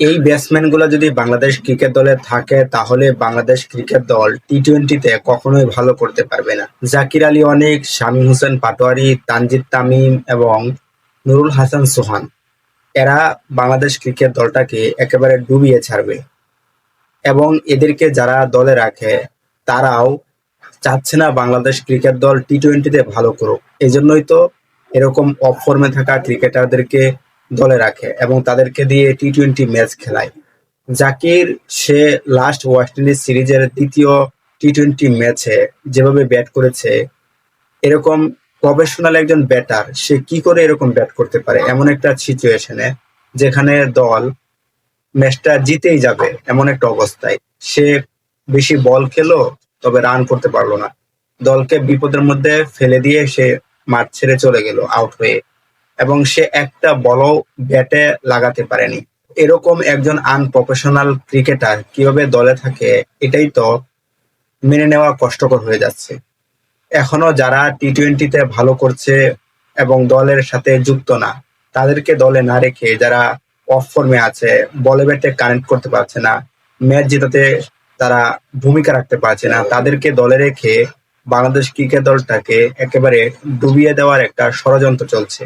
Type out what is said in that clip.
এই ব্যাটসম্যানগুলো যদি বাংলাদেশ ক্রিকেট দলে থাকে, তাহলে বাংলাদেশ ক্রিকেট দল টি টোয়েন্টিতে কখনোই ভালো করতে পারবে না। জাকির আলী অনেক, শামীম হোসেন পাটোয়ারি, তানজিদ তামিম এবং নুরুল হাসান সোহান, এরা বাংলাদেশ ক্রিকেট দলটাকে একেবারে ডুবিয়ে ছাড়বে। এবং এদেরকে যারা দলে রাখে, তারাও চাচ্ছে না বাংলাদেশ ক্রিকেট দল টি টোয়েন্টিতে ভালো করুক। এজন্যই তো এরকম অফ ফর্মে থাকা ক্রিকেটারদেরকে দলে রাখে এবং তাদেরকে দিয়ে টি টোয়েন্টি ম্যাচ খেলায়। জাকির, সে লাস্ট ওয়েস্ট ইন্ডিজ সিরিজের দ্বিতীয় টি টোয়েন্টি ম্যাচে যেভাবে ব্যাট করেছে, এরকম প্রফেশনাল একজন ব্যাটার সে কি করে এরকম ব্যাট করতে পারে? এমন একটা সিচুয়েশনে যেখানে দল ম্যাচটা জিতেই যাবে, এমন একটা অবস্থায়। সে বেশি বল খেলো, তবে রান করতে পারল না। দলকে বিপদের মধ্যে ফেলে দিয়ে সে মাঠ ছেড়ে চলে গেল আউট হয়ে। এবং সে একটা বলও ব্যাটে লাগাতে পারেনি। এরকম একজন আনপ্রফেশনাল ক্রিকেটার কীভাবে দলে থাকে, এটাই তো মেনে নেওয়া কষ্টকর হয়ে যাচ্ছে। এখনও যারা টি টোয়েন্টিতে ভালো করছে এবং দলের সাথে যুক্ত না, তাদেরকে দলে না রেখে যারা অফ ফর্মে আছে, বলে ব্যাটে কানেক্ট করতে পারছে না, ম্যাচ জেতাতে তারা ভূমিকা রাখতে পারছে না, তাদেরকে দলে রেখে বাংলাদেশ ক্রিকেট দলটাকে একেবারে ডুবিয়ে দেওয়ার একটা ষড়যন্ত্র চলছে।